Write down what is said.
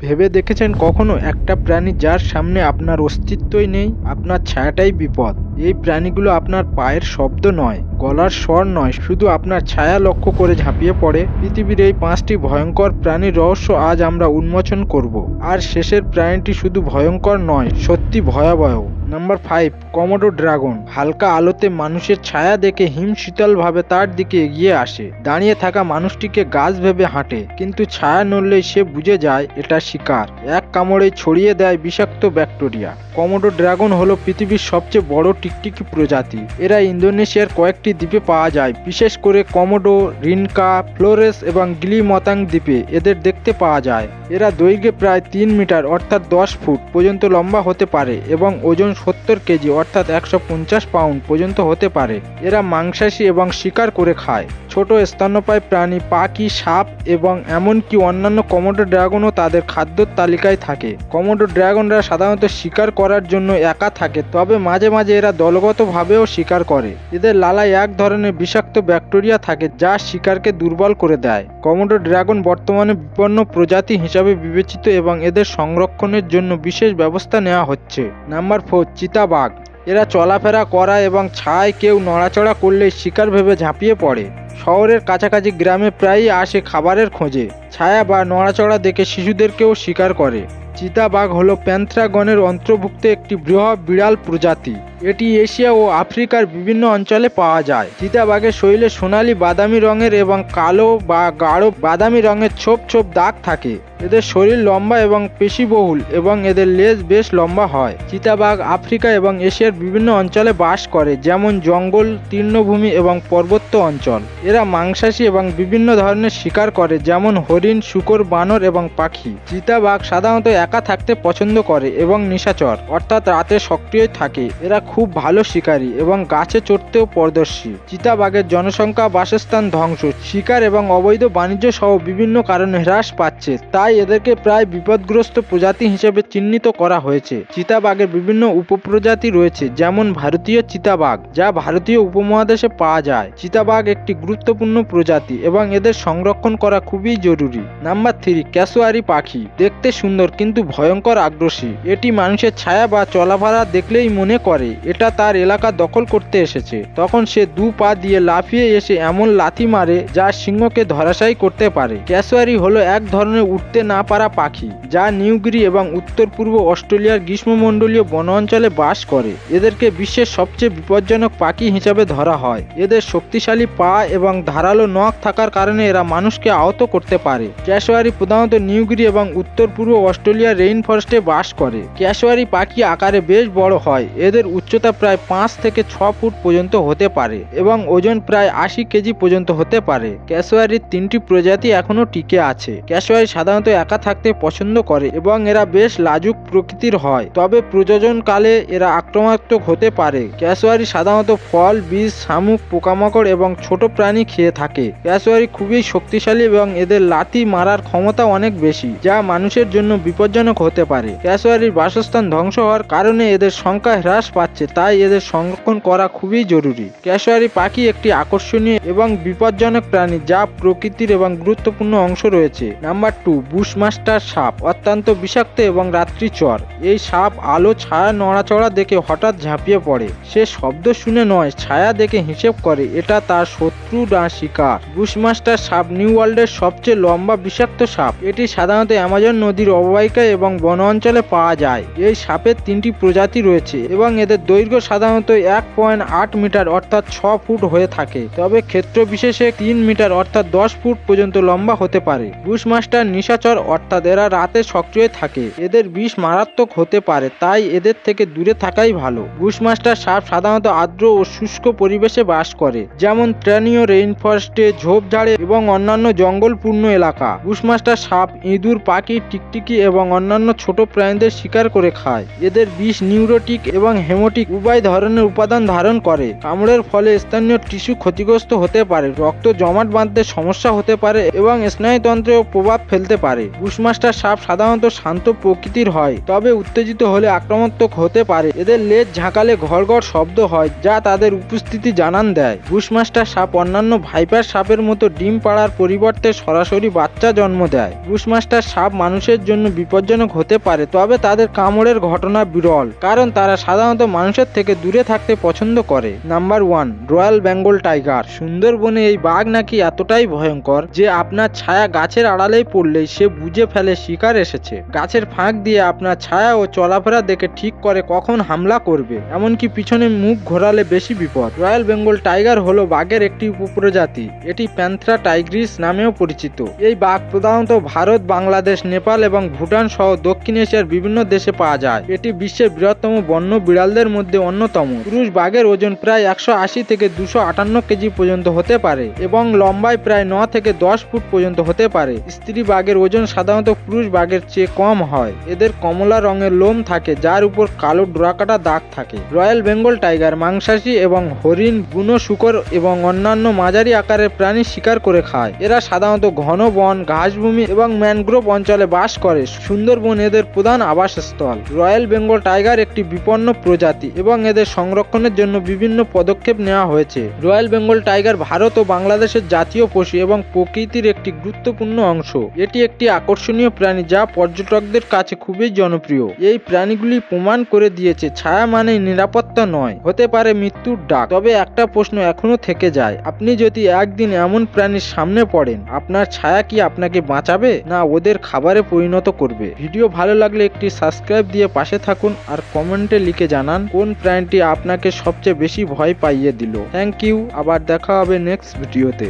ভেবে দেখেছেন কখনো? একটা প্রাণী যার সামনে আপনার অস্তিত্বই নেই আপনার ছায়াটাই বিপদ। এই প্রাণীগুলো আপনার পায়ের শব্দ নয়, গলার স্বর নয়, শুধু আপনার ছায়া লক্ষ্য করে ঝাঁপিয়ে পড়ে। পৃথিবীর এই পাঁচটি ভয়ঙ্কর প্রাণীর রহস্য আজ আমরা উন্মোচন করব। আর শেষের প্রাণীটি শুধু ভয়ঙ্কর নয়, সত্যি ভয়াবহ। Number five, Komodo dragon. হালকা আলোতে মানুষের ছায়া দেখে হিম শীতলভাবে তার দিকে এগিয়ে আসে। দাঁড়িয়ে থাকা মানুষটিকে গাছ ভেবে হাঁটে, কিন্তু ছায়া নড়লেই সে বুঝে যায় এটা শিকার। এক কামড়ে ছড়িয়ে দেয় বিষাক্ত ব্যাকটেরিয়া। কমোডো ড্রাগন হলো পৃথিবীর সবচেয়ে বড় টিকটিকি প্রজাতি। এরা ইন্দোনেশিয়ার কয়েকটি দ্বীপে পাওয়া যায়, বিশেষ করে কমোডো, রিনকা, ফ্লোরেস এবং গিলিমতাং দ্বীপে এদের দেখতে পাওয়া যায়। এরা দৈর্ঘ্যে প্রায় তিন মিটার অর্থাৎ দশ ফুট পর্যন্ত লম্বা হতে পারে এবং ওজন সত্তর কেজি অর্থাৎ একশো পঞ্চাশ পাউন্ড পর্যন্ত হতে পারে। এরা মাংসাশী এবং শিকার করে খায়। ছোট স্তন্যপায়ী প্রাণী, পাখি, সাপ এবং এমনকি অন্যান্য কমোডো ড্রাগনও তাদের খাদ্যর তালিকায় থাকে। কমোডো ড্রাগনরা সাধারণত শিকার করার জন্য একা থাকে, তবে মাঝে মাঝে এরা দলগতভাবেও শিকার করে। এদের লালায় এক ধরনের বিষাক্ত ব্যাকটেরিয়া থাকে যা শিকারকে দুর্বল করে দেয়। কমোডো ড্রাগন বর্তমানে বিপন্ন প্রজাতি হিসাবে বিবেচিত এবং এদের সংরক্ষণের জন্য বিশেষ ব্যবস্থা নেওয়া হচ্ছে। নাম্বার ফোর, চিতাবাঘ। এরা চলাফেরা করা এবং ছায় কেউ নড়াচড়া করলে শিকার ভেবে ঝাঁপিয়ে পড়ে। শহরের কাছাকাছি গ্রামে প্রায়ই আসে খাবারের খোঁজে। ছায়া বা নড়াচড়া দেখে শিশুদেরকেও শিকার করে। চিতাবাঘ হল প্যান্থ্রাগণের অন্তর্ভুক্ত একটি বৃহৎ বিড়াল প্রজাতি। এটি এশিয়া ও আফ্রিকার বিভিন্ন অঞ্চলে পাওয়া যায়। চিতাবাঘের শরীরে সোনালি বাদামি রঙের এবং কালো বা গাঢ় বাদামি রঙের ছোপ ছোপ দাগ থাকে। এদের শরীর লম্বা এবং পেশিবহুল এবং এদের লেজ বেশ লম্বা হয়। চিতাবাঘ আফ্রিকা এবং এশিয়ার বিভিন্ন অঞ্চলে বাস করে, যেমন জঙ্গল, তৃণভূমি এবং পর্বত্য অঞ্চল। এরা মাংসাশী এবং বিভিন্ন ধরনের শিকার করে, যেমন হরিণ, শুকর, বানর এবং পাখি। চিতাবাঘ সাধারণত একা থাকতে পছন্দ করে এবং নিশাচর, অর্থাৎ রাতে সক্রিয় থাকে। এরা খুব ভালো শিকারী এবং গাছে চড়তেও পারদর্শী। চিতাবাঘের জনসংখ্যা বাসস্থান ধ্বংস। শিকার এবং অবৈধ বাণিজ্য সহ বিভিন্ন কারণে হ্রাস পাচ্ছে। তাই এদেরকে প্রায় বিপদগ্রস্ত প্রজাতি হিসেবে চিহ্নিত করা হয়েছে। চিতাবাঘের বিভিন্ন উপপ্রজাতি রয়েছে, যেমন ভারতীয় চিতাবাঘ, যা ভারতীয় উপমহাদেশে পাওয়া যায়। চিতাবাঘ একটি গুরুত্বপূর্ণ প্রজাতি এবং এদের সংরক্ষণ করা খুবই জরুরি। নাম্বার থ্রি, ক্যাসোয়ারি পাখি। দেখতে সুন্দর কিন্তু ভয়ঙ্কর আগ্রাসী এটি মানুষের ছায়া বা চলাফেরা দেখলেই মনে করে। এটা তার এলাকা দখল করতে এসেছে। তখন সে দু পা দিয়ে লাফিয়ে এসে এমন লাথি মারে যা সিংহকে ধরাশায়ী করতে পারে। ক্যাসোয়ারি হলো এক ধরনের উঠতে না পারা পাখি, যা নিউগিরি এবং উত্তর পূর্ব অস্ট্রেলিয়ার গ্রীষ্মমণ্ডলীয় বন অঞ্চলে বাস করে। এদেরকে বিশ্বের সবচেয়ে বিপজ্জনক পাখি হিসাবে ধরা হয়। এদের শক্তিশালী পা এবং ধারালো নখ থাকার কারণে এরা মানুষকে আহত করতে পারে। ক্যাশোয়ারি প্রধানত নিউগিরি এবং উত্তর পূর্ব অস্ট্রেলিয়ার রেইন ফরেস্টে বাস করে। ক্যাশোয়ারি পাখি আকারে বেশ বড় হয়। এদের উচ্চতা প্রায় পাঁচ থেকে ছ ফুট পর্যন্ত হতে পারে এবং ওজন প্রায় আশি কেজি পর্যন্ত হতে পারে। ক্যাশোয়ারির তিনটি প্রজাতি এখনও টিকে আছে। ক্যাশোয়ারি সাধারণত একা থাকতে পছন্দ করে এবং এরা বেশ লাজুক প্রকৃতির হয়। তবে প্রজননকালে এরা আক্রমণাত্মক হতে পারে। ক্যাশোয়ারি সাধারণত ফল, বীজ, শামুক, পোকামাকড় এবং ছোট প্রাণী খেয়ে থাকে। ক্যাশোয়ারি খুবই শক্তিশালী এবং এদের লাথি মারার ক্ষমতা অনেক বেশি, যা মানুষের জন্য বিপজ্জনক হতে পারে। ক্যাশোয়ারির বাসস্থান ধ্বংস হওয়ার কারণে এদের সংখ্যা হ্রাস পাচ্ছে। তাই এদের সংরক্ষণ করা খুবই জরুরি। ক্যাশোয়ারি পাখি একটি আকর্ষণীয় এবং বিপজ্জনক প্রাণী যা প্রকৃতির এবং গুরুত্বপূর্ণ অংশ রয়েছে। নাম্বার টু, বুশমাস্টার সাপ, অত্যন্ত বিষাক্ত এবং রাত্রিচর এই সাপ আলো, ছায়া, নড়াচড়া দেখে হঠাৎ ঝাঁপিয়ে পড়ে। সে শব্দ শুনে নয়, ছায়া দেখে হিসেব করে, এটা তার শত্রু না শিকার। বুশমাস্টার সাপ নিউ ওয়ার্ল্ডের সবচেয়ে লম্বা বিষাক্ত সাপ। এটি সাধারণত অ্যামাজন নদীর অববাহিকায় এবং বন অঞ্চলে পাওয়া যায়। এই সাপের তিনটি প্রজাতি রয়েছে এবং এদের দৈর্ঘ্য সাধারণত এক পয়েন্ট আট মিটার অর্থাৎ ছ ফুট হয়ে থাকে। তবে ক্ষেত্র বিশেষে তিন মিটার অর্থাৎ দশ ফুট পর্যন্ত লম্বা হতে পারে। বুশমাস্টার নিশাচর অর্থাৎ এরা রাতে সক্রিয় থাকে। এদের বিষ মারাত্মক হতে পারে, তাই এদের থেকে দূরে থাকাই ভালো। বুশমাস্টার সাপ সাধারণত আর্দ্র ও শুষ্ক পরিবেশে বাস করে, যেমন ট্রানীয় রেইন ফরেস্টে ঝোপঝাড়ে এবং অন্যান্য জঙ্গলপূর্ণ এলাকা। বুশমাস্টার সাপ ইঁদুর, পাখি, টিকটিকি এবং অন্যান্য ছোট প্রাণীদের শিকার করে খায়। এদের বিষ নিউরোটিক এবং হেমোটিক অ্যান্টিবায়োটিক উভয় ধরনের উপাদান ধারণ করে। কামড়ের ফলে স্থানীয় টিস্যু ক্ষতিগ্রস্ত হতে পারে, রক্ত জমাট বাঁধতে সমস্যা হতে পারে এবং স্নায়ুতন্ত্রেও প্রভাব ফেলতে পারে। বুশমাস্টার সাপ সাধারণত শান্ত প্রকৃতির হয়, তবে উত্তেজিত হলে আক্রমণাত্মক হতে পারে। এদের লেজ ঝাঁকালে ঘর ঘর শব্দ হয়, যা তাদের উপস্থিতি জানান দেয়। বুশমাস্টার সাপ অন্যান্য ভাইপার সাপের মতো ডিম পাড়ার পরিবর্তে সরাসরি বাচ্চা জন্ম দেয়। বুশমাস্টার সাপ মানুষের জন্য বিপজ্জনক হতে পারে, তবে তাদের কামড়ের ঘটনা বিরল, কারণ তারা সাধারণত মানুষের থেকে দূরে থাকতে পছন্দ করে। Number one royal Bengal tiger সুন্দরবনে এই বাঘ নাকি এতটাই ভয়ঙ্কর যে আপনার ছায়া গাছের আড়ালেই পড়লেই সে বুঝে ফেলে শিকার এসেছে। গাছের ফাঁক দিয়ে আপনার ছায়া ও চলাফেরা দেখে ঠিক করে কখন হামলা করবে। এমনকি পিছনে মুখ ঘোরালে বেশি বিপদ। রয়্যাল বেঙ্গল টাইগার হলো বাঘের একটি উপপ্রজাতি। এটি প্যান্থ্রা টাইগ্রিস নামেও পরিচিত। এই বাঘ প্রধানত ভারত, বাংলাদেশ, নেপাল এবং ভুটান সহ দক্ষিণ এশিয়ার বিভিন্ন দেশে পাওয়া যায়। এটি বিশ্বের বৃহত্তম বন্য বিড়ালদের মধ্যে অন্যতম। পুরুষ বাঘের ওজন প্রায় একশো আশি থেকে দুশো আটান্ন কেজি পর্যন্ত হতে পারে এবং লম্বায় প্রায় ন থেকে দশ ফুট পর্যন্ত হতে পারে। স্ত্রী বাঘের ওজন সাধারণত পুরুষ বাঘের চেয়ে কম হয়। এদের কমলা রঙের লোম থাকে, যার উপর কালো ডোরাকাটা দাগ থাকে। রয়্যাল বেঙ্গল টাইগার, মাংসাশী এবং হরিণ, বুনো শুকর এবং অন্যান্য মাঝারি আকারের প্রাণী শিকার করে খায়। এরা সাধারণত ঘন বন, ঘাসভূমি এবং ম্যানগ্রোভ অঞ্চলে বাস করে। সুন্দরবন এদের প্রধান আবাসস্থল। রয়্যাল বেঙ্গল টাইগার একটি বিপন্ন প্রজাতি এবং এদের সংরক্ষণের জন্য বিভিন্ন পদক্ষেপ নেওয়া হয়েছে। রয়্যাল বেঙ্গল টাইগার ভারত ও বাংলাদেশের জাতীয় পশু এবং প্রকৃতির একটি গুরুত্বপূর্ণ অংশ। এটি একটি আকর্ষণীয় প্রাণী যা পর্যটকদের কাছে খুবই জনপ্রিয়। এই প্রাণীগুলি প্রমাণ করে দিয়েছে, ছায়া মানে নিরাপত্তা নয়, হতে পারে মৃত্যুর ডাক। তবে একটা প্রশ্ন এখনও থেকে যায়, আপনি যদি একদিন এমন প্রাণীর সামনে পড়েন, আপনার ছায়া কি আপনাকে বাঁচাবে, না ওদের খাবারে পরিণত করবে? ভিডিও ভালো লাগলে একটি সাবস্ক্রাইব দিয়ে পাশে থাকুন আর কমেন্টে লিখে জানান। কোন প্রাণীটি আপনাকে সবচেয়ে বেশি ভয় পাইয়ে দিল? থ্যাংক ইউ আবার দেখা হবে নেক্সট ভিডিওতে